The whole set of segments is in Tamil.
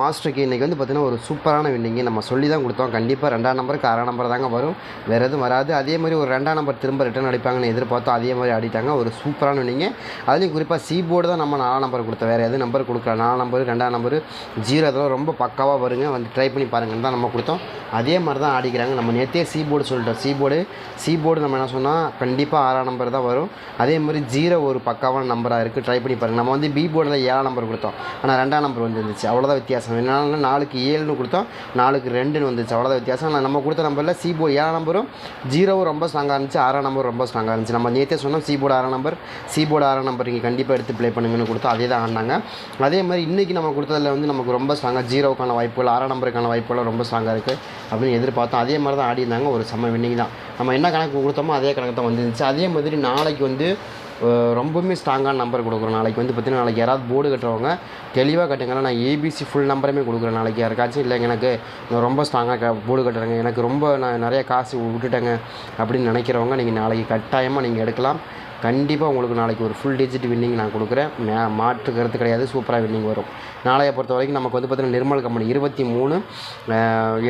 மாஸ்டருக்கு இன்றைக்கி வந்து பார்த்தீங்கன்னா ஒரு சூப்பரான வின்னிங்கு நம்ம சொல்லி தான் கொடுத்தோம். கண்டிப்பாக ரெண்டாம் நம்பருக்கு ஆறாம் நம்பர் தாங்க வரும். வேறு எதுவும் வராது. அதே மாதிரி ஒரு ரெண்டாம் நம்பர் திரும்ப ரிட்டர்ன் அடிப்பாங்கன்னு எதிர்பார்த்தோம். அதே மாதிரி ஆடிட்டாங்க. ஒரு சூப்பரான வின்னிங்கு அதுலேயும் குறிப்பாக சி போர்டு தான் நம்ம நாலாம் நம்பர் கொடுத்தோம். வேறு எதுவும் நம்பர் கொடுக்கல. நாலாம் நம்பர் ரெண்டாம் நம்பர் ஜீரோ அதெல்லாம் ரொம்ப பக்காவாக வருங்க. வந்து ட்ரை பண்ணி பாருங்கன்னு தான் நம்ம கொடுத்தோம். அதே மாதிரி தான் ஆடிக்கிறாங்க. நம்ம நேற்றே சி போர்டு சொல்லிட்டோம். சி போர்டு சி போர்டு நம்ம என்ன சொன்னால் கண்டிப்பாக ஆறாம் நம்பர் தான் வரும். அதே மாதிரி ஜீரோ ஒரு பக்காவான நம்பராக இருக்குது ட்ரை பண்ணி பாருங்கள் நம்ம வந்து பி போர்டில் ஏழாம் நம்பர் கொடுத்தோம். ஆனால் ரெண்டாம் நம்பர் வந்துருந்துச்சு. அவ்வளோதான் வித்தியாசம். என்னன்னா நாலுக்கு ஏழுன்னு கொடுத்தோம். நாலுக்கு ரெண்டுன்னு வந்துச்சு. அவ்வளோதான் வித்தியாசம். ஆனால் நம்ம கொடுத்த நம்பரில் சி போர்டு ஏழாம் நம்பரும் ஜீரோவும் ரொம்ப ஸ்ட்ராங்காக இருந்துச்சு. ஆறாம் நம்பர் ரொம்ப ஸ்ட்ராங்காக இருந்துச்சு. நம்ம நேற்றே சொன்னோம் சி போர்டு ஆறாம் நம்பர் சி போர்டு ஆறாம் நம்பர் நீங்கள் கண்டிப்பாக எடுத்து ப்ளே பண்ணுங்கன்னு கொடுத்தோம். அதே தான் ஆடினாங்க அதே மாதிரி இன்றைக்கி நம்ம கொடுத்ததில் வந்து நமக்கு ரொம்ப ஸ்ட்ராங்காக ஜீரோவுக்கான வாய்ப்புகள் ஆறாம் நம்பருக்கான வாய்ப்புகள் ரொம்ப ஸ்ட்ராங்காக இருக்குது அப்படின்னு எதிர்பார்த்தோம். அதே மாதிரி தான் ஆடி இருந்தாங்க ஒரு செம்ம வின்னிங் தான். நம்ம என்ன கணக்கு கொடுத்தோமோ அதே கணக்கு தான் வந்துருந்துச்சு. அதே மாதிரி நாளைக்கு வந்து ரொம்பவுமே ஸ்ட்ராங்கான நம்பர் கொடுக்குறோம். நாளைக்கு வந்து பார்த்தீங்கன்னா நாளைக்கு யாராவது போர்டு கட்டுறவங்க தெளிவாக கட்டுங்கன்னா நான் ஏபிசி ஃபுல் நம்பருமே கொடுக்குறேன் நாளைக்கு. யாருக்காச்சும் இல்லை எனக்கு ரொம்ப ஸ்ட்ராங்காக க போர்டு கட்டுறேங்க. எனக்கு ரொம்ப நான் நிறைய காசு விட்டுட்டேங்க அப்படின்னு நினைக்கிறவங்க நீங்கள் நாளைக்கு கட்டாயமாக நீங்கள் எடுக்கலாம். கண்டிப்பாக உங்களுக்கு நாளைக்கு ஒரு ஃபுல் டிஜிட் வின்னிங் நான் கொடுக்குறேன். மே மாற்று கருத்து கிடையாது சூப்பராக வின்னிங் வரும். நாளையை பொறுத்த வரைக்கும் நமக்கு வந்து பார்த்திங்கன்னா நிர்மல் கம்பெனி இருபத்தி மூணு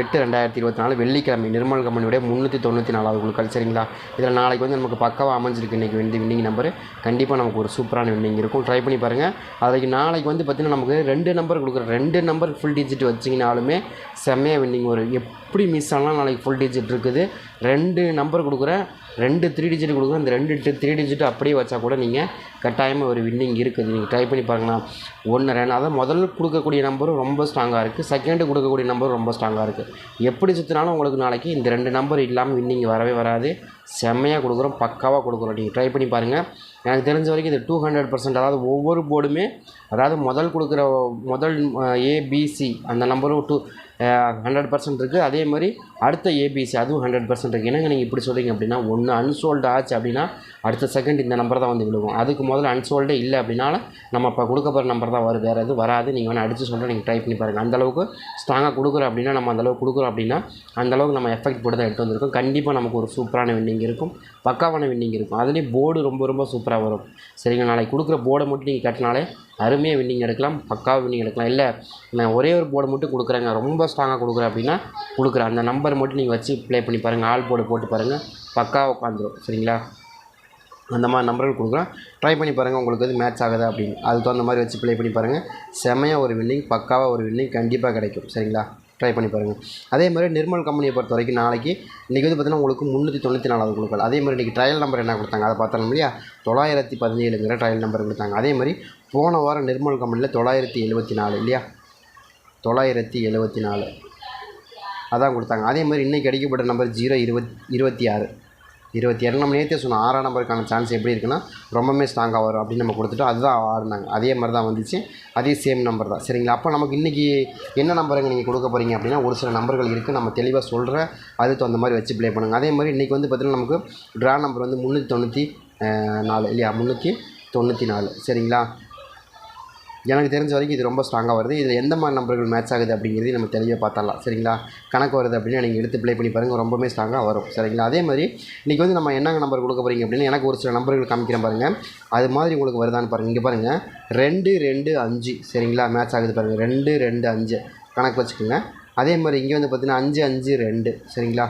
எட்டு ரெண்டாயிரத்தி இருபத்தி நாலு வெள்ளிக்கிழமை நிர்மல் கம்பெனியுடைய முந்நூற்றி தொண்ணூற்றி நாலாவது குழுக்கள் சரிங்களா? இதில் நாளைக்கு வந்து நமக்கு பக்கவாக அமைஞ்சிருக்கு இன்றைக்கி வந்து வின்னிங் நம்பர் கண்டிப்பாக நமக்கு ஒரு சூப்பரான வின்னிங் இருக்கும். ட்ரை பண்ணி பாருங்கள் அதுக்கு நாளைக்கு வந்து பார்த்திங்கன்னா நமக்கு ரெண்டு நம்பர் கொடுக்குறேன். ரெண்டு நம்பர் ஃபுல் டிஜிட் வச்சிங்கனாலுமே செம்மையாக வின்னிங் வரும். எப்படி மிஸ் ஆனாலும் நாளைக்கு ஃபுல் டிஜிட் இருக்குது. ரெண்டு நம்பர் கொடுக்குறேன். ரெண்டு த்ரீ டிஜிட் கொடுக்கும் இந்த ரெண்டு த்ரீ டிஜிட் அப்படியே வச்சா கூட நீங்கள் கட்டாயமாக ஒரு வின்னிங் இருக்குது. நீங்கள் ட்ரை பண்ணி பாருங்கண்ணா ஒன்று ரெண்டு. அதான் முதல்ல கொடுக்கக்கூடிய நம்பரும் ரொம்ப ஸ்ட்ராங்காக இருக்குது செகண்டு கொடுக்கக்கூடிய நம்பரும் ரொம்ப ஸ்ட்ராங்காக இருக்குது எப்படி சுற்றினாலும் உங்களுக்கு நாளைக்கு இந்த ரெண்டு நம்பர் இல்லாமல் வின்னிங் வரவே வராது. செம்மையாக கொடுக்குறோம். பக்காவாக கொடுக்குறோம். நீங்கள் ட்ரை பண்ணி பாருங்கள் எனக்கு தெரிஞ்ச வரைக்கும் இது டூ ஹண்ட்ரட் பர்சன்ட் அதாவது ஒவ்வொரு போர்டுமே அதாவது முதல் கொடுக்குற முதல் ஏபிசி அந்த நம்பரும் டூ ஹண்ட்ரட் பர்சன்ட் இருக்குது அதே மாதிரி அடுத்த ஏபிசி அதுவும் ஹண்ட்ரட் பர்சன்ட் இருக்குது என்னங்க நீங்கள் இப்படி சொல்கிறீங்க அப்படின்னா ஒன்று அன்சோல்டு ஆச்சு அப்படின்னா அடுத்த செகண்ட் இந்த நம்பர் தான் வந்து விழுகும். அதுக்கு முதல்ல அன்சோல்டே இல்லை அப்படின்னால நம்ம இப்போ கொடுக்க போகிற நம்பர் தான் வரும். வேறு எதுவும் வராது. நீங்கள் வேணால் அடித்து சொல்கிறேன் நீங்கள் ட்ரை பண்ணி பாருங்கள் அந்தளவுக்கு ஸ்ட்ராங்காக கொடுக்குறோம் அப்படின்னா நம்ம அந்தளவுக்கு கொடுக்குறோம் அப்படின்னா அந்தளவுக்கு நம்ம எஃபெக்ட் போட்டு தான் எடுத்து வந்திருக்கோம். கண்டிப்பாக நமக்கு ஒரு சூப்பரான வின்னிங் இருக்கும். பக்காவான வின்னிங் இருக்கும். அதுலேயும் போர்டு ரொம்ப ரொம்ப சூப்பராக வரும். சரிங்க நாளைக்கு கொடுக்குற போர்டை மட்டும் நீங்கள் கட்டினாலே அருமையாக வின்னிங் எடுக்கலாம் பக்காவாக வின்னிங் எடுக்கலாம். இல்லை நான் ஒரே ஒரு போர்டு மட்டும் கொடுக்குறேங்க. ரொம்ப ஸ்ட்ராங்காக கொடுக்குறேன் அப்படின்னா கொடுக்குறேன். அந்த நம்பர் மட்டும் நீங்கள் வச்சு ப்ளே பண்ணி பாருங்கள் ஆல் போர்டு போட்டு பாருங்கள் பக்காவாக உட்காந்துரும் சரிங்களா? அந்த மாதிரி நம்பர்கள் கொடுக்குறோம் ட்ரை பண்ணி பாருங்கள் உங்களுக்கு வந்து மேட்ச் ஆகுதா அப்படின்னு. அதுக்கு தகுந்த மாதிரி வச்சு ப்ளே பண்ணி பாருங்கள் செமையாக ஒரு வின்னிங் பக்காவாக ஒரு வின்னிங் கண்டிப்பாக கிடைக்கும். சரிங்களா? ட்ரை பண்ணி பாருங்கள் அதே மாதிரி நிர்மல் கம்பெனியை பொறுத்த வரைக்கும் நாளைக்கு இன்றைக்கி வந்து பார்த்தீங்கன்னா உங்களுக்கு முந்நூற்றி தொண்ணூற்றி நாலாவது குழுக்கள். அதே மாதிரி இன்றைக்கி ட்ரையல் நம்பர் என்ன கொடுத்தாங்க? அதை பார்த்தோம் இல்லையா? தொள்ளாயிரத்தி பதினேழுங்கிற ட்ரையல் நம்பர் கொடுத்தாங்க. அதே மாதிரி போன வாரம் நிர்மல் கம்பெனியில் தொள்ளாயிரத்தி எழுபத்தி நாலு இல்லையா? தொள்ளாயிரத்தி எழுபத்தி நாலு அதான் கொடுத்தாங்க. அதே மாதிரி இன்றைக்கி அடிக்கப்பட்ட நம்பர் ஜீரோ இருபத் இருபத்தி ஆறு. இருபத்தி ஏழு நம்ம நேற்றே சொன்னோம் ஆறாம் நம்பருக்கான சான்ஸ் எப்படி இருக்குன்னா ரொம்பவுமே ஸ்ட்ராங்காக வரும் அப்படின்னு நம்ம கொடுத்துட்டு அதுதான் ஆடினாங்க. அதே மாதிரி தான் வந்துச்சு. அதே சேம் நம்பர் தான். சரிங்களா? அப்போ நமக்கு இன்றைக்கி என்ன நம்பருங்க நீங்கள் கொடுக்க போகிறீங்க அப்படின்னா ஒரு சில நம்பர்கள் இருக்குது நம்ம தெளிவாக சொல்கிற அதுக்கு தகுந்த மாதிரி வச்சு ப்ளே பண்ணுங்கள் அதே மாதிரி இன்றைக்கி வந்து பார்த்திங்கன்னா நமக்கு ட்ரா நம்பர் வந்து முந்நூற்றி தொண்ணூற்றி நாலு இல்லையா? முந்நூற்றி தொண்ணூற்றி நாலு. சரிங்களா? எனக்கு தெரிஞ்ச வரைக்கும் இது ரொம்ப ஸ்ட்ராங்காக வருது. இதில் எந்த மாதிரி நம்பர்கள் மேட்ச் ஆகுது அப்படிங்கிறது நம்ம தெளிவாக பார்த்தரலாம் சரிங்களா? கணக்கு வருது அப்படின்னா நீங்கள் எடுத்து ப்ளே பண்ணி பாருங்கள் ரொம்பவே ஸ்ட்ராங்காக வரும். சரிங்களா? அதே மாதிரி இன்றைக்கி வந்து நம்ம என்னங்க நம்பர் கொடுக்க போகிறீங்க அப்படின்னா எனக்கு ஒரு சில நம்பர்கள் காமிக்கிறேன் பாருங்கள் அது மாதிரி உங்களுக்கு வருதான்னு பாருங்கள் இங்கே பாருங்கள் ரெண்டு ரெண்டு அஞ்சு. சரிங்களா? மேட்ச் ஆகுது பாருங்கள் ரெண்டு ரெண்டு அஞ்சு. கணக்கு வச்சுக்கோங்க. அதே மாதிரி இங்கே வந்து பார்த்தீங்கன்னா அஞ்சு அஞ்சு ரெண்டு. சரிங்களா?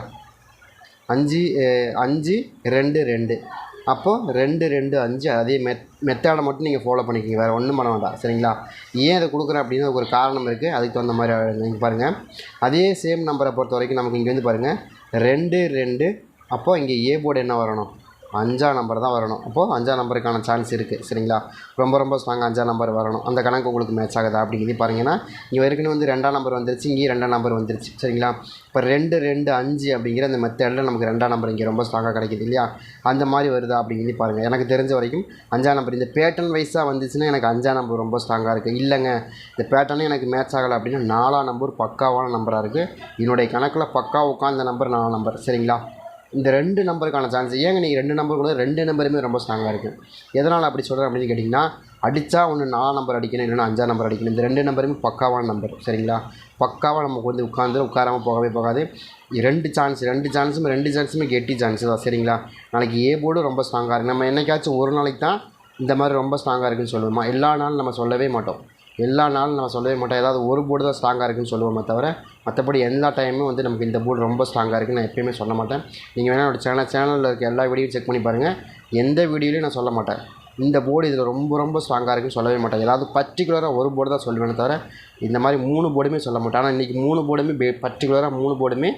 அஞ்சு அஞ்சு ரெண்டு ரெண்டு. அப்போது ரெண்டு ரெண்டு அஞ்சு அதே மெத் மெத்தடை மட்டும் நீங்கள் ஃபாலோ பண்ணிக்கோங்க. வேறு ஒன்றும் பண்ண வேண்டாம். சரிங்களா? ஏன் அதை கொடுக்குறேன் அப்படின்னு ஒரு காரணம் இருக்குது அதுக்கு தகுந்த மாதிரி நீங்கள் பாருங்கள் அதே சேம் நம்பரை பொறுத்த வரைக்கும் நமக்கு இங்கே வந்து பாருங்கள் ரெண்டு ரெண்டு. அப்போது இங்கே ஏ போர்டு என்ன வரணும்? அஞ்சாம் நம்பர் தான் வரணும். அப்போது அஞ்சாம் நம்பருக்கான சான்ஸ் இருக்குது சரிங்களா? ரொம்ப ரொம்ப ஸ்ட்ராங் அஞ்சாம் நம்பர் வரணும். அந்த கணக்கு உங்களுக்கு மேட்ச் ஆகுதா? அப்படிங்கிறது பாருங்கன்னா இங்கே ஏற்கனவே வந்து ரெண்டாம் நம்பர் வந்துருச்சு இங்கேயும் ரெண்டாம் நம்பர் வந்துருச்சு. சரிங்களா? இப்போ ரெண்டு ரெண்டு அஞ்சு அப்படிங்கிற அந்த மெத்தடில் நமக்கு ரெண்டாம் நம்பர் இங்கே ரொம்ப ஸ்ட்ராங்காக கிடைக்குது இல்லையா? அந்த மாதிரி வருதா அப்படிங்கிறது பாருங்கள் எனக்கு தெரிஞ்ச வரைக்கும் அஞ்சாம் நம்பர் இந்த பேட்டர்ன் வைஸாக வந்துச்சுன்னா எனக்கு அஞ்சாம் நம்பர் ரொம்ப ஸ்ட்ராங்காக இருக்குது இல்லைங்க. இந்த பேட்டர்னே எனக்கு மேட்ச் ஆகலை அப்படின்னா நாலாம் நம்பர் பக்காவான நம்பராக இருக்குது என்னுடைய கணக்கில் பக்கா உட்காந்த நம்பர் நாலாம் நம்பர் சரிங்களா? இந்த ரெண்டு நம்பருக்கான சான்ஸ் ஏங்க நீங்கள் ரெண்டு நம்பர் கூட ரெண்டு நம்பருமே ரொம்ப ஸ்ட்ராங்காக இருக்குது எதனால் அப்படி சொல்கிறேன் அப்படின்னு கேட்டிங்கன்னா அடித்தா ஒன்று நாலாம் நம்பர் அடிக்கணும் இல்லைன்னா அஞ்சாம் நம்பர் அடிக்கணும். இந்த ரெண்டு நம்பருமே பக்காவான நம்பர் சரிங்களா? பக்காவாக நமக்கு வந்து உட்காந்து உட்காராமல் போகவே போகாது. ரெண்டு சான்ஸ் ரெண்டு சான்ஸுமே ரெண்டு சான்ஸுமே கெட்டி சான்ஸ் தான் சரிங்களா? நாளைக்கு ஏ போர்டு ரொம்ப ஸ்ட்ராங்காக இருக்குது நம்ம என்னைக்காச்சும் ஒரு நாளைக்கு தான் இந்த மாதிரி ரொம்ப ஸ்ட்ராங்காக இருக்குன்னு சொல்லுவோமா? எல்லா நாளும் நம்ம சொல்லவே மாட்டோம். எல்லா நாளும் நான் சொல்லவே மாட்டேன் ஏதாவது ஒரு போர்டு தான் ஸ்ட்ராங்காக இருக்குன்னு சொல்லுவோமே தவிர மற்றபடி எல்லா டைமும் வந்து நமக்கு இந்த போர்டு ரொம்ப ஸ்ட்ராங்காக இருக்குன்னு நான் எப்பயுமே சொல்ல மாட்டேன். நீங்கள் வேணால் என்னோட சேனல் சேனலில் இருக்க எல்லா வீடியோவும் செக் பண்ணி பாருங்கள் எந்த வீடியோலையும் நான் சொல்ல மாட்டேன். இந்த போர்டு இதில் ரொம்ப ரொம்ப ஸ்ட்ராங்காக இருக்குன்னு சொல்லவே மாட்டேன். ஏதாவது பர்டிகுலராக ஒரு போர்டு தான் சொல்லுவேனே தவிர இந்த மாதிரி மூணு போர்டுமே சொல்ல மாட்டேன். ஆனால் இன்றைக்கி மூணு போர்டுமே பே பர்டிகுலராக மூணு போர்டுமே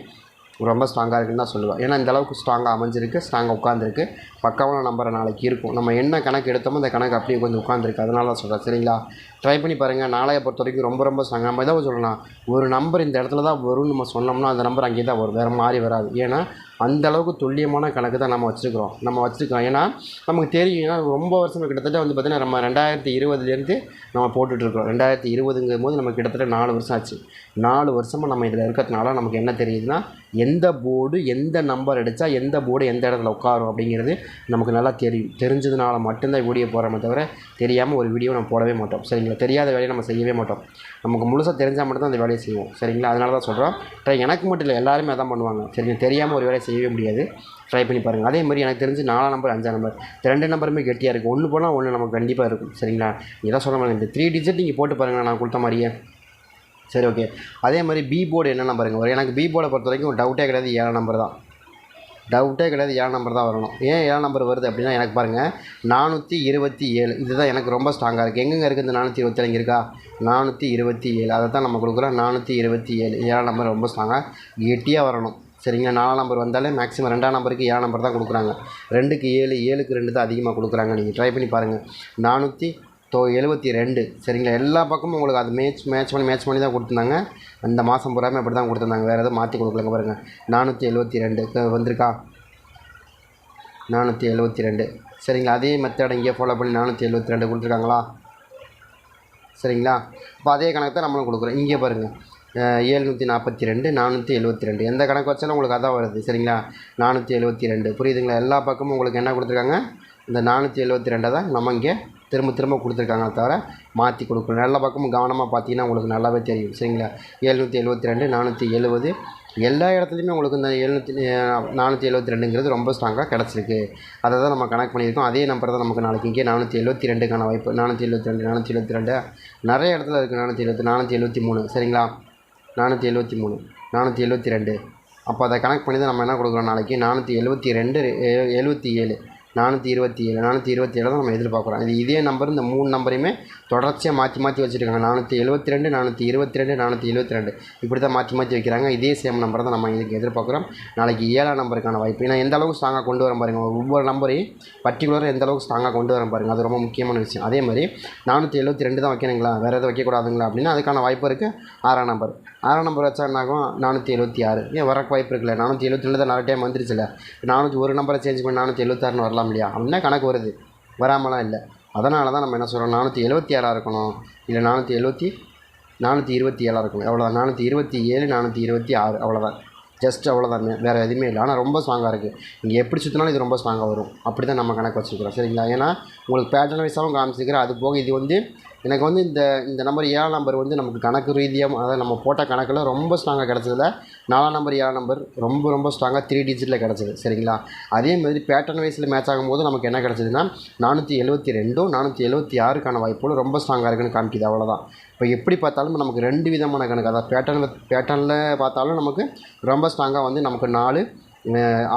ரொம்ப ஸ்ட்ராங்காக இருக்குன்னு தான் சொல்லுவேன். ஏன்னா இந்தளவுக்கு ஸ்ட்ராங்காக அமைஞ்சிருக்கு ஸ்ட்ராங்காக உட்காந்துருக்கு பக்காவான நம்பரை நாளைக்கு இருக்கும். நம்ம என்ன கணக்கு எடுத்தோமோ அந்த கணக்கு அப்படியே கொஞ்சம் உட்காந்துருக்கு அதனால தான் சொல்கிறேன் சரிங்களா? ட்ரை பண்ணி பாருங்கள் நாளைய பொறுத்த வரைக்கும் ரொம்ப ரொம்ப ஸ்ட்ராங்காக நம்ம ஏதாவது சொல்லலாம் ஒரு நம்பர் இந்த இடத்துல தான் வரும்னு நம்ம சொன்னோம்னா அந்த நம்பர் அங்கேயே தான் வரும். வேறு மாதிரி வராது. ஏன்னா அந்த அளவுக்கு துல்லியமான கணக்கு தான் நம்ம வச்சுருக்கிறோம். நம்ம வச்சுருக்கோம் ஏன்னா நமக்கு தெரியும். ஏன்னா ரொம்ப வருஷம் கிட்டத்தட்ட வந்து பார்த்திங்கன்னா நம்ம ரெண்டாயிரத்தி இருபதுலேருந்து நம்ம போட்டுட்ருக்கோம் ரெண்டாயிரத்தி இருபதுங்கும் போது நமக்கு கிட்டத்தட்ட நாலு வருஷம் ஆச்சு. நாலு வருஷமாக நம்ம இதில் இருக்கிறதுனால நமக்கு என்ன தெரியுதுன்னா எந்த போர்டு எந்த நம்பர் அடித்தா எந்த போர்டு எந்த இடத்துல உட்காரும் அப்படிங்கிறது நமக்கு நல்லா தெரியும். தெரிஞ்சதுனால மட்டும்தான் வீடியோ போகிறோமே தவிர தெரியாமல் ஒரு வீடியோ நம்ம போடவே மாட்டோம். சரிங்களா? தெரியாத வேலையை நம்ம செய்யவே மாட்டோம். நமக்கு முழுசாக தெரிஞ்சால் மட்டும்தான் அந்த வேலையை செய்வோம். சரிங்களா? அதனால தான் சொல்கிறோம் எனக்கு மட்டும் இல்லை எல்லாருமே அதான் பண்ணுவாங்க. சரிங்களா தெரியாமல் ஒரு வேலையை செய்யவே முடியாது. ட்ரை பண்ணி பாருங்கள் அதே மாதிரி எனக்கு தெரிஞ்சு நாலாம் நம்பர் அஞ்சாம் நம்பர் இந்த ரெண்டு நம்பருமே கெட்டியாக இருக்குது ஒன்று போனால் ஒன்று நமக்கு கண்டிப்பாக இருக்கும். சரிங்களா? இதான் சொல்ல மாதிரி இந்த த்ரீ டிஜிட் நீங்கள் போட்டு பாருங்கள் நான் கொடுத்த மாதிரியே. சரி ஓகே அதே மாதிரி பி போர்டு என்ன பாருங்கள் வரும் எனக்கு பி போர்டை பொறுத்த வரைக்கும் டவுட்டே கிடையாது. ஏழாம் நம்பர் தான். டவுட்டே கிடையாது. ஏழாம் நம்பர் தான் வரணும். ஏன் ஏழாம் நம்பர் வருது அப்படின்னா எனக்கு பாருங்கள் நானூற்றி இருபத்தி ஏழு. இதுதான் எனக்கு ரொம்ப ஸ்ட்ராங்காக இருக்குது எங்கெங்கே இருக்குது இந்த நானூற்றி இருபத்தி ஏழு? இருக்கா? நானூற்றி இருபத்தி ஏழு. அதை தான் நம்ம கொடுக்குறோம். நானூற்றி இருபத்தி ஏழு. ஏழாம் நம்பர் ரொம்ப ஸ்ட்ராங்காக கெட்டியாக வரணும். சரிங்களா நாலாம் நம்பர் வந்தாலே மேக்ஸிமம் ரெண்டாம் நம்பருக்கு ஏழாம் நம்பர் தான் கொடுக்குறாங்க. ரெண்டுக்கு ஏழு ஏழுக்கு ரெண்டு தான் அதிகமாக கொடுக்குறாங்க. நீங்கள் ட்ரை பண்ணி பாருங்கள் நானூற்றி தோ எழுபத்தி ரெண்டு. சரிங்களா? எல்லா பக்கமும் உங்களுக்கு அது மேட்ச் மேட்ச் பண்ணி மேட்ச் பண்ணி தான் கொடுத்துருந்தாங்க. அந்த மாதம் பூராமே அப்படி தான் கொடுத்துருந்தாங்க. வேறு எதுவும் மாற்றி கொடுக்கலங்க பாருங்கள் நானூற்றி எழுபத்தி ரெண்டு. வந்திருக்கா? நானூற்றி எழுபத்தி ரெண்டு. சரிங்களா? அதே மெத்தட் இங்கே ஃபாலோ பண்ணி நானூற்றி எழுபத்தி ரெண்டு கொடுத்துருக்காங்களா? சரிங்களா? இப்போ அதே கணக்கு தான் நம்மளும் கொடுக்குறோம். இங்கே பாருங்கள் ஏழ்நூற்றி நாற்பத்தி ரெண்டு நானூற்றி எழுபத்தி ரெண்டு. எந்த கணக்கு வச்சாலும் உங்களுக்கு அதான் வருது சரிங்களா? நானூற்றி எழுபத்தி ரெண்டு. புரியுதுங்களா? எல்லா பக்கமும் உங்களுக்கு என்ன கொடுத்துருக்காங்க? இந்த நானூற்றி எழுபத்தி ரெண்டை தான் நம்ம இங்கே திரும்ப திரும்ப கொடுத்துருக்காங்க தவிர மாற்றி கொடுக்கணும். எல்லா பக்கமும் கவனமாக பார்த்தீங்கன்னா உங்களுக்கு நல்லாவே தெரியும் சரிங்களா? எழுநூற்றி எழுபத்தி ரெண்டு நானூற்றி எழுபது எல்லா இடத்துலையுமே உங்களுக்கு இந்த எழுநூற்றி நானூற்றி எழுபத்தி ரெண்டுங்கிறது ரொம்ப ஸ்ட்ராங்காக கிடச்சிருக்கு. அதை தான் நம்ம கனெக்ட் பண்ணியிருக்கோம். அதே நம்பர் தான் நமக்கு நாளைக்கு இங்கே நானூற்றி எழுபத்தி ரெண்டுக்கான வாய்ப்பு. நானூற்றி எழுபத்தி ரெண்டு நானூற்றி எழுபத்தி ரெண்டு. நிறைய இடத்துல இருக்குது நானூற்றி எழுபத்தி நானூற்றி எழுபத்தி மூணு சரிங்களா? நானூற்றி எழுபத்தி மூணு நானூற்றி எழுபத்தி ரெண்டு. அப்போ அதை கனெக்ட் பண்ணி தான் நம்ம என்ன கொடுக்குறோம் நாளைக்கு? நானூற்றி எழுபத்தி ரெண்டு எ- எழுபத்தி ஏழு நானூற்றி இருபத்தி ஏழு நானூற்றி இருபத்தி ஏழு தான் நம்ம எதிர்பார்க்குறோம். இது இதே நம்பர் இந்த மூணு நம்பரையுமே தொடர்ச்சியாக மாற்றி மாற்றி வச்சுருக்காங்க. நானூற்றி எழுபத்தி ரெண்டு நானூற்றி இருபத்தி ரெண்டு நானூற்றி எழுபத்தி ரெண்டு. இப்படி தான் மாற்றி மாற்றி வைக்கிறாங்க. இதே சேம் நம்பர் தான் நம்ம இதுக்கு எதிர்பார்க்குறோம். நாளைக்கு ஏழாம் நம்பருக்கான வாய்ப்பு. ஏன்னா எந்த அளவுக்கு ஸ்ட்ராங்காக கொண்டு வர பாருங்கள் ஒவ்வொரு நம்பரையும் பர்டிகுலராக எந்த அளவுக்கு ஸ்ட்ராங்காக கொண்டு வரோம் பாருங்கள் அது ரொம்ப முக்கியமான விஷயம். அதே மாதிரி நானூற்றி எழுபத்தி ரெண்டு தான் வைக்கணுங்களா? வேறு எதுவும் வைக்கக்கூடாதுங்களா? அப்படின்னா அதுக்கான வாய்ப்பு இருக்குது ஆறாம் நம்பர் ஆறாம் நம்பர் வச்சா என்னாகும்? நானூற்றி எழுபத்தி ஆறு. ஏன் வரக்கு வாய்ப்பு இருக்குல்ல? நானூற்றி எழுபத்தி ரெண்டு தான் நிறைய டைம் வந்துருச்சுல்ல? நானூற்றி ஒரு நம்பரை சேஞ்ச் பண்ணி நானூற்றி எழுபத்தாறுன்னு வரலாம் இல்லையா? அப்படின்னா கணக்கு வருது. வராமலாம் இல்லை. அதனால தான் நம்ம என்ன சொல்கிறோம் நானூற்றி எழுபத்தி ஆறாக இருக்கணும். இல்லை நானூற்றி எழுபத்தி நானூற்றி இருபத்தி ஏழாக இருக்கணும். அவ்வளோதான் நானூற்றி இருபத்தி ஏழு நானூற்றி இருபத்தி ஆறு. அவ்வளோதான் ஜஸ்ட் அவ்வளோதான் வேறு எதுவுமே இல்லை. ஆனால் ரொம்ப ஸ்ட்ராங்காக இருக்குது இங்கே எப்படி சுற்றினாலும் இது ரொம்ப ஸ்ட்ராங்காக வரும். அப்படி தான் நம்ம கணக்கு வச்சுருக்கிறோம். சரிங்களா? ஏன்னா உங்களுக்கு பேட்டர்ன் வைஸாகவும் காமிச்சிருக்கிறேன். அது போக இது வந்து எனக்கு வந்து இந்த இந்த நம்பர் ஏழாம் நம்பர் வந்து நமக்கு கணக்கு ரீதியாக அதாவது நம்ம போட்ட கணக்கில் ரொம்ப ஸ்ட்ராங்காக கிடச்சதில் நாலாம் நம்பர் ஏழாம் நம்பர் ரொம்ப ரொம்ப ஸ்ட்ராங்காக த்ரீ டிஜிட்டில் கிடச்சிது சரிங்களா? அதே மாதிரி பேட்டர்ன் வைஸில் மேட்ச் ஆகும்போது நமக்கு என்ன கிடச்சிதுன்னா நானூற்றி எழுபத்தி ரெண்டும் நானூற்றி எழுபத்தி ஆறுக்கான வாய்ப்புகள் ரொம்ப ஸ்ட்ராங்காக இருக்குன்னு காமிக்குது அவ்வளோதான் இப்போ எப்படி பார்த்தாலும் நமக்கு ரெண்டு விதமான கணக்கு அதாவது பேட்டர்னில் பேட்டர்னில் பார்த்தாலும் நமக்கு ரொம்ப ஸ்ட்ராங்காக வந்து நமக்கு நாலு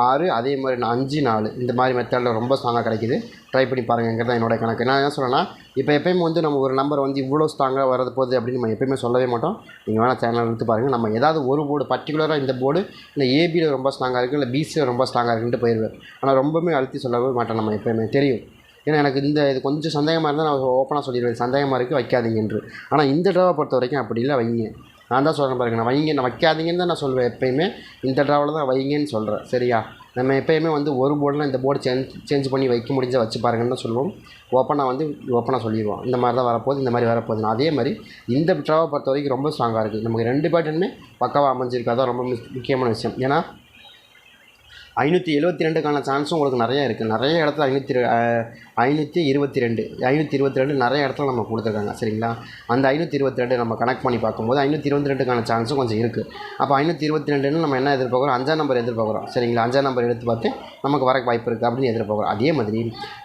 ஆறு அதே மாதிரி நான் அஞ்சு நாலு. இந்த மாதிரி மெத்தடில் ரொம்ப ஸ்ட்ராங்காக கிடைக்குது. ட்ரை பண்ணி பாருங்கிறது தான் என்னோட கணக்கு. நான் என்ன சொல்லலாம் இப்போ எப்பயுமே வந்து நம்ம ஒரு நம்பர் வந்து இவ்வளோ ஸ்ட்ராங்காக வரது போகுது அப்படின்னு நம்ம எப்பயுமே சொல்லவே மாட்டோம். நீங்கள் வேணால் சேனல் எடுத்து பாருங்கள் நம்ம ஏதாவது ஒரு போர்டு பர்டிகுலராக இந்த போர்டு இல்லை ஏபியில் ரொம்ப ஸ்ட்ராங்காக இருக்குது இல்லை பிசியில் ரொம்ப ஸ்ட்ராங்காக இருக்குன்ட்டு போயிடுவேன் ஆனால் ரொம்பவுமே அழுத்தி சொல்லவே மாட்டோம் நம்ம எப்பயுமே. தெரியும். ஏன்னா எனக்கு இந்த இது கொஞ்சம் சந்தேகமாக இருந்தால் நான் ஓப்பனாக சொல்லிடுவேன். சந்தேகமாக இருக்குது வைக்காதீங்க என்று. ஆனால் இந்த ட்ராவை பொறுத்த வரைக்கும் அப்படி இல்லை வைங்க. நான் தான் சொல்கிறேன் பாருங்க. நான் வைங்க நான் வைக்காதீங்கன்னு தான் நான் சொல்வேன் எப்பயுமே. இந்த ட்ராவில் தான் வைங்கன்னு சொல்கிறேன் சரியா? நம்ம எப்பயுமே வந்து ஒரு போர்டில் இந்த போர்டு சேஞ்ச் சேஞ்ச் பண்ணி வைக்க முடிஞ்சால் வச்சு பாருங்கன்னு தான் சொல்லுவோம் ஓப்பனாக வந்து ஓப்பனாக சொல்லிடுவோம். இந்த மாதிரி தான் வரப்போகுது இந்த மாதிரி வரப்போகுது. அதே மாதிரி இந்த ட்ராவை பொறுத்த வரைக்கும் ரொம்ப ஸ்ட்ராங்காக இருக்குது நமக்கு ரெண்டு பேட்டனுமே பக்காவாக அமைஞ்சிருக்கு. அதான் ரொம்ப முக்கியமான விஷயம். ஏன்னா ஐநூற்றி எழுபத்தி ரெண்டுக்கான சான்ஸும் உங்களுக்கு நிறைய இருக்குது நிறைய இடத்துல ஐநூற்றி ஐநூற்றி இருபத்தி ரெண்டு ஐநூற்றி இருபத்தி ரெண்டு நிறைய இடத்துல நம்ம கொடுத்துருக்காங்க. சரிங்களா? அந்த ஐநூற்றி இருபத்தி ரெண்டு நம்ம கனெக்ட் பண்ணி பார்க்கும்போது ஐநூற்றி இருபத்தி ரெண்டுக்கான சான்ஸும் கொஞ்சம் இருக்குது அப்போ ஐநூற்றி இருபத்தி ரெண்டுன்னு நம்ம என்ன எதிர்பார்க்குறோம்? அஞ்சாம் நம்பர் எதிர்பார்க்குறோம். சரிங்களா? அஞ்சாம் நம்பர் எடுத்து பார்த்து நமக்கு வர வாய்ப்பு இருக்குது அப்படின்னு எதிர்பார்க்குறோம். அதே மாதிரி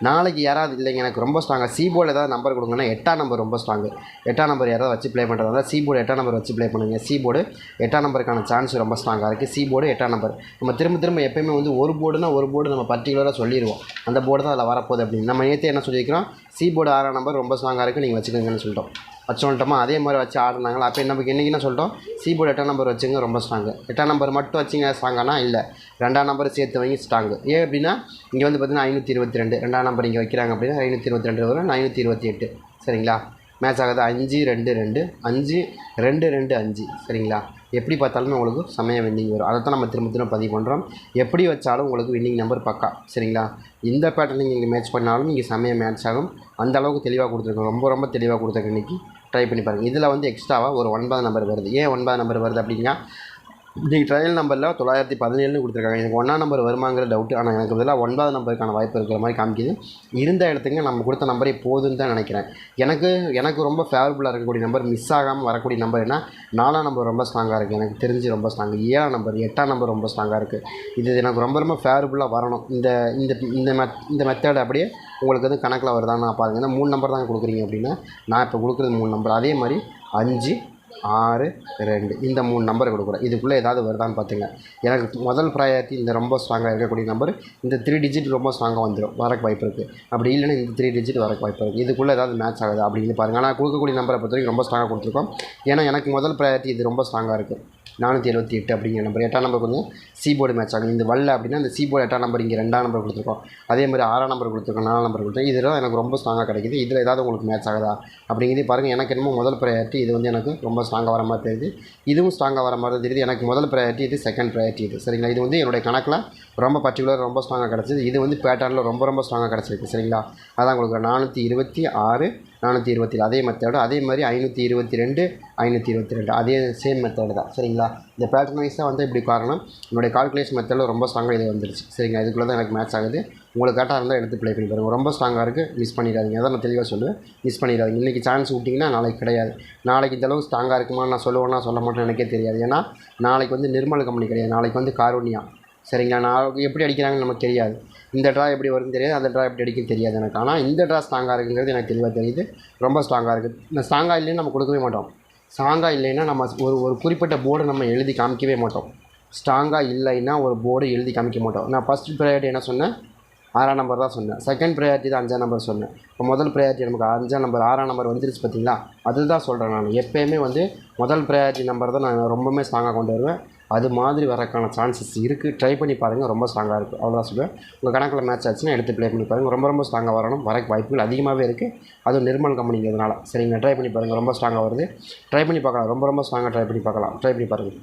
நாளைக்கு யாராவது இல்லைங்க எனக்கு ரொம்ப ஸ்ட்ராங்காக சீபோர்டில் ஏதாவது நம்பர் கொடுங்கன்னா எட்டாம் நம்பர் ரொம்ப ஸ்ட்ராங்கு எட்டாம் நம்பர் யாராவது வச்சு ப்ளே பண்ணுறதா சீபோர்டு எட்டாம் நம்பர் வச்சு ப்ளே பண்ணுங்க. சீபோர்டு எட்டாம் நம்பருக்கான சான்ஸ் ரொம்ப ஸ்ட்ராங்காக இருக்குது சீபோர்டு எட்டாம் நம்பர் நம்ம திரும்ப திரும்ப எப்பயுமே வந்து ஒரு போர்டுனா ஒரு போர்டு நம்ம பர்டிகுலராக சொல்லிடுவோம் அந்த போர்டு தான் அதில் வரப்போகுது அப்படின்னு. நம்ம நேற்று என்ன சொல்லியிருக்கிறோம்? சி போர்டு ஆறாம் நம்பர் ரொம்ப ஸ்ட்ராங்காக இருக்குது நீங்கள் வச்சுக்கோங்கன்னு சொல்லிட்டோம். வச்சு அதே மாதிரி வச்சு ஆடினாங்களா? அப்போ நமக்கு இன்றைக்கி என்ன சொல்லிட்டோம்? சி போர்டு எட்டாம் நம்பர் வச்சுங்க ரொம்ப ஸ்ட்ராங்கு எட்டாம் நம்பர் மட்டும் வச்சிங்க ஸ்ட்ராங்கானா இல்லை. ரெண்டாம் நம்பர் சேர்த்து வாங்கி ஸ்ட்ராங்கு ஏன் அப்படின்னா இங்கே வந்து பார்த்தீங்கன்னா ஐநூற்றி இருபத்தி ரெண்டு. ரெண்டாம் நம்பர் இங்கே வைக்கிறாங்க அப்படின்னா ஐநூற்றி இருபத்தி ரெண்டு வரும் ஐநூற்றி இருபத்தி எட்டு. சரிங்களா? மேட்ச் ஆகுது அஞ்சு ரெண்டு ரெண்டு அஞ்சு ரெண்டு ரெண்டு அஞ்சு. சரிங்களா? எப்படி பார்த்தாலுமே உங்களுக்கு செமைய வின்னிங் வரும். அதை தான் நம்ம திரும்ப திரும்ப பதிவு பண்ணுறோம் எப்படி வச்சாலும் உங்களுக்கு வின்னிங் நம்பர் பக்கா சரிங்களா? இந்த பேட்டர்ன் நீங்கள் மேட்ச் பண்ணாலும் நீங்கள் செமைய மேட்ச் ஆகும். அந்த அளவுக்கு தெளிவாக கொடுத்துருக்கோம். ரொம்ப ரொம்ப தெளிவாக கொடுத்துருக்கேன் இன்றைக்கி ட்ரை பண்ணி பாருங்கள் இதில் வந்து எக்ஸ்ட்ராவாக ஒரு ஒன்பது நம்பர் வருது. ஏன் ஒன்பது நம்பர் வருது அப்படின்னா இன்றைக்கி ட்ரையல் நம்பரில் தொள்ளாயிரத்தி பதினேழுன்னு கொடுத்துருக்காங்க. எனக்கு ஒன்றாம் நம்பர் வருமாங்கிற டவுட்டு ஆனால் எனக்கு இதெல்லாம் ஒன்பது நம்பருக்கான வாய்ப்பு இருக்கிற மாதிரி காமிக்குது. இருந்த இடத்துக்கு நம்ம கொடுத்த நம்பரே போதுன்னு தான் நினைக்கிறேன். எனக்கு எனக்கு ரொம்ப ஃபேவரபுளாக இருக்கக்கூடிய நம்பர் மிஸ் ஆகாமல் வரக்கூடிய நம்பர் என்ன? நாலாம் நம்பர் ரொம்ப ஸ்ட்ராங்காக இருக்குது எனக்கு தெரிஞ்சு ரொம்ப ஸ்ட்ராங்கு ஏழாம் நம்பர் எட்டாம் நம்பர் ரொம்ப ஸ்ட்ராங்காக இருக்குது இது எனக்கு ரொம்ப ரொம்ப ஃபேவரபுளாக வரணும். இந்த இந்த இந்த மெத் இந்த மெத்தட் அப்படியே உங்களுக்கு வந்து கணக்கில் வருதான்னு நான் பாருங்கள் ஏன்னா மூணு நம்பர் தான் கொடுக்குறீங்க அப்படின்னா நான் இப்போ கொடுக்குறது மூணு நம்பர் அதே மாதிரி அஞ்சு ஆறு ரெண்டு. இந்த மூணு நம்பர் கொடுக்குறேன். இதுக்குள்ளே ஏதாவது வருதான்னு பார்த்துங்க. எனக்கு முதல் ப்ரையாரிட்டி இந்த ரொம்ப ஸ்ட்ராங்காக இருக்கக்கூடிய நம்பர் இந்த த்ரீ டிஜிட் ரொம்ப ஸ்ட்ராங்காக வந்துடும் வரக்கு வாய்ப்பு இருக்குது அப்படி இல்லைன்னா இந்த த்ரீ டிஜிட் வரக்கு வாய்ப்பு இருக்குது இதுக்குள்ளே ஏதாவது மேட்ச் ஆகுது அப்படின்னு பாருங்கள் ஆனால் கொடுக்கக்கூடிய நம்பரை பொறுத்த வரைக்கும் ரொம்ப ஸ்ட்ராங்காக கொடுத்துருக்கோம். ஏன்னா எனக்கு முதல் ப்ரையாரிட்டி இது ரொம்ப ஸ்ட்ராங்காக இருக்குது நானூற்றி எழுபத்தி எட்டு அப்படிங்கிற நம்பர் எட்டாம் நம்பர் கொஞ்சம் சி போர்டு மேட்ச் ஆகும். இந்த வல்ல அப்படின்னா இந்த சி போர்டு எட்டாம் நம்பர் இங்கே ரெண்டாம் நம்பர் கொடுத்துருக்கோம். அதே மாதிரி ஆறாம் நம்பர் கொடுத்துருக்கோம். நாலாம் நம்பர் கொடுத்துருக்கோம். இதெல்லாம் எனக்கு ரொம்ப ஸ்ட்ராங்காக கிடைக்குது. இதில் ஏதாவது உங்களுக்கு மேட்ச் ஆகுதா அப்படிங்கிறது பாருங்கள் எனக்கு என்னமோ முதல் ப்ரையாரிட்டி இது வந்து எனக்கு ரொம்ப ஸ்ட்ராங்காக வர மாதிரி தெரியுது. இதுவும் ஸ்ட்ராங்காக வர மாதிரி தெரியுது. எனக்கு முதல் ப்ரையாரிட்டி இது செகண்ட் ப்ரையாரிட்டி இது. சரிங்களா? இது வந்து என்னுடைய கணக்கில் ரொம்ப பர்டிகுலர் ரொம்ப ஸ்ட்ராங்காக கிடச்சிது. இது வந்து பேட்டர்னில் ரொம்ப ரொம்ப ஸ்ட்ராங்காக கிடச்சிருக்கு. சரிங்களா? அதான் உங்களுக்கு நானூற்றி இருபத்தி ஆறு நானூற்றி இருபத்தி அதே மெத்தடு அதே மாதிரி ஐநூற்றி இருபத்தி ரெண்டு ஐநூற்றி இருபத்தி ரெண்டு. அதே சேம் மெத்தடு தான். சரிங்களா? இந்த பேட்டர்ன் வைஸாக வந்து இப்படி காரணம். என்னுடைய கால்குலேஷன் மெத்தடில் ரொம்ப ஸ்ட்ராங்காக இது வந்துருச்சு. சரிங்களா இதுக்குள்ளே தான் எனக்கு மேட்ச் ஆகுது. உங்களுக்கு கரெக்டாக இருந்தால் எடுத்து ப்ளே பண்ணி பாருங்கள் ரொம்ப ஸ்ட்ராங்காக இருக்குது மிஸ் பண்ணிடாதீங்க. அதான் நான் தெளிவாக சொல்லுவேன். மிஸ் பண்ணிடாதீங்க. இன்றைக்கி சான்ஸ் விட்டிங்கன்னா நாளைக்கு கிடையாது. நாளைக்கு இந்த அளவுக்கு ஸ்ட்ராங்காக இருக்குமா நான் சொல்லுவேன்னா சொல்ல மாட்டேன் எனக்கே தெரியாது. ஏன்னா நாளைக்கு வந்து நிர்மல் கம்பெனி கிடையாது. நாளைக்கு வந்து காரோனியா சரிங்களா? நான் எப்படி அடிக்கிறாங்கன்னு நமக்கு தெரியாது. இந்த ட்ரா எப்படி வருதுன்னு தெரியாது. அந்த ட்ரா எப்படி அடிக்குன்னு தெரியாது எனக்கு. ஆனால் இந்த ட்ரா ஸ்ட்ராங்காக இருக்குங்கிறது எனக்கு தெளிவாக தெரியுது. ரொம்ப ஸ்ட்ராங்காக இருக்குது இந்த ஸ்ட்ராங்காக இல்லைன்னு நம்ம கொடுக்கவே மாட்டோம். ஸ்ட்ராங்காக இல்லைன்னா நம்ம ஒரு ஒரு குறிப்பிட்ட போர்டை நம்ம எழுதி காமிக்கவே மாட்டோம். ஸ்ட்ராங்காக இல்லைன்னா ஒரு போர்டை எழுதி காமிக்க மாட்டோம். நான் ஃபஸ்ட் ப்ரையாரிட்டி என்ன சொன்னேன்? ஆறாம் நம்பர் தான் சொன்னேன். செகண்ட் ப்ரையாரிட்டி தான் அஞ்சாம் நம்பர் சொன்னேன். இப்போ முதல் ப்ரையாரிட்டி நமக்கு அஞ்சாம் நம்பர் ஆறாம் நம்பர் வந்துருச்சு பார்த்தீங்களா அதுதான் சொல்கிறேன் நான். எப்போயுமே வந்து முதல் ப்ரையாரிட்டி நம்பர் தான் நான் ரொம்பவுமே ஸ்ட்ராங்காக கொண்டு வருவேன். அது மாதிரி வரக்கான சான்சஸ் இருக்குது ட்ரை பண்ணி பாருங்கள் ரொம்ப ஸ்ட்ராங்காக இருக்கும் அவ்வளோதான் சொல்லுவேன் உங்கள் கணக்கில் மேட்ச் ஆச்சுன்னா எடுத்து ப்ளே பண்ணி பாருங்கள் ரொம்ப ரொம்ப ஸ்ட்ராங்காக வரணும். வரக்கு வாய்ப்புகள் அதிகமாகவே இருக்குது அதுவும் நிர்மல் கம்பெனிங்கிறதுனால சரிங்க ட்ரை பண்ணி பாருங்கள் ரொம்ப ஸ்ட்ராங்காக வருது. ட்ரை பண்ணி பார்க்கலாம். ரொம்ப ரொம்ப ஸ்ட்ராங்காக ட்ரை பண்ணி பார்க்கலாம். ட்ரை பண்ணி பாருங்கள்